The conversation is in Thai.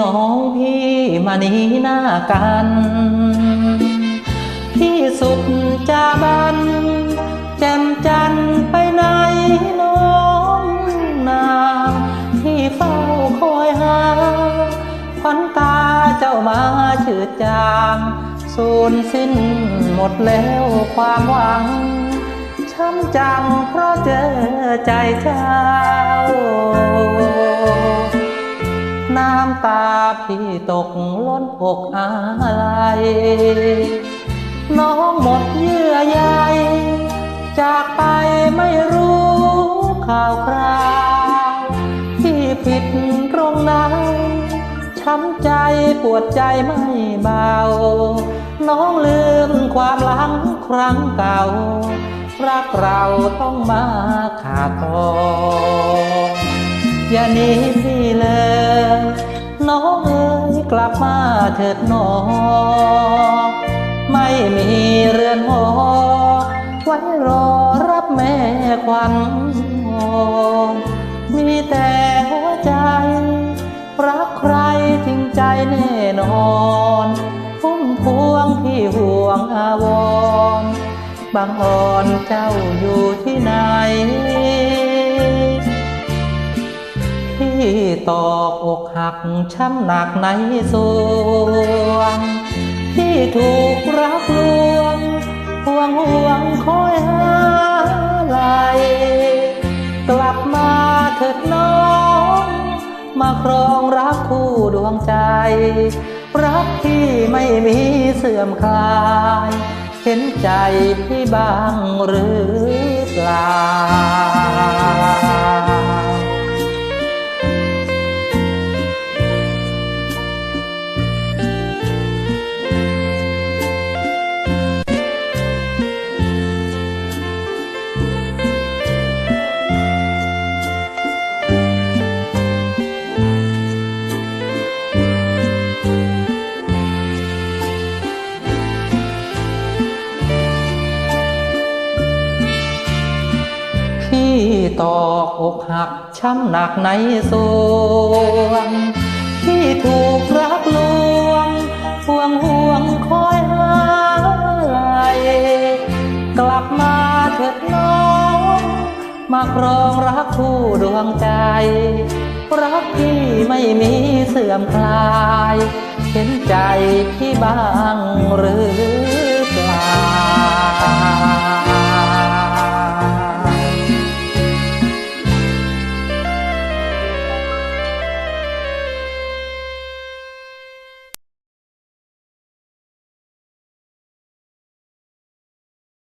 น้องพี่มานีหน้ากัน ที่สุดจาบันแจ่มจันไปไหนน้องนางที่เฝ้าคอยหาขวัญตาเจ้ามาชืดจางสูญสิ้นหมดแล้วความหวัง ช้ำจังเพราะเจอใจเจ้า น้ำตาพี่ตกล้นอกอะไรน้องหมดเยื่อใยจากไปไม่รู้ข่าวคราวที่ผิดตรงไหนช้ำใจปวดใจไม่เบา น้องลืมความหลังครั้งเก่า รักเราต้องมาขาดตอนอย่าหนีพี่ เถิดหนอ ไม่มีเรือนหอไว้รอรับแม่ควันอ่อนมีแต่หัวใจ รักใครจริงใจแน่นอนพุ่มพวงพี่ห่วงอาวรบางอ่อนเจ้าอยู่ที่ไหน ตอกอกหักช้ำหนักในสวง ที่ถูกรักลวงห่วงห่วงคอยหาไหลกลับมาเถิดน้อง มาครองรักคู่ดวงใจ รักที่ไม่มีเสื่อมคลาย เห็นใจพี่บ้างหรือเปล่า ตอกอกหักช้ำหนักในสวง ที่ถูกรักลวงห่วงห่วงคอยหาไหลกลับมาเถิดน้อง มาครองรักคู่ดวงใจ รักที่ไม่มีเสื่อมคลาย เห็นใจพี่บ้างหรือ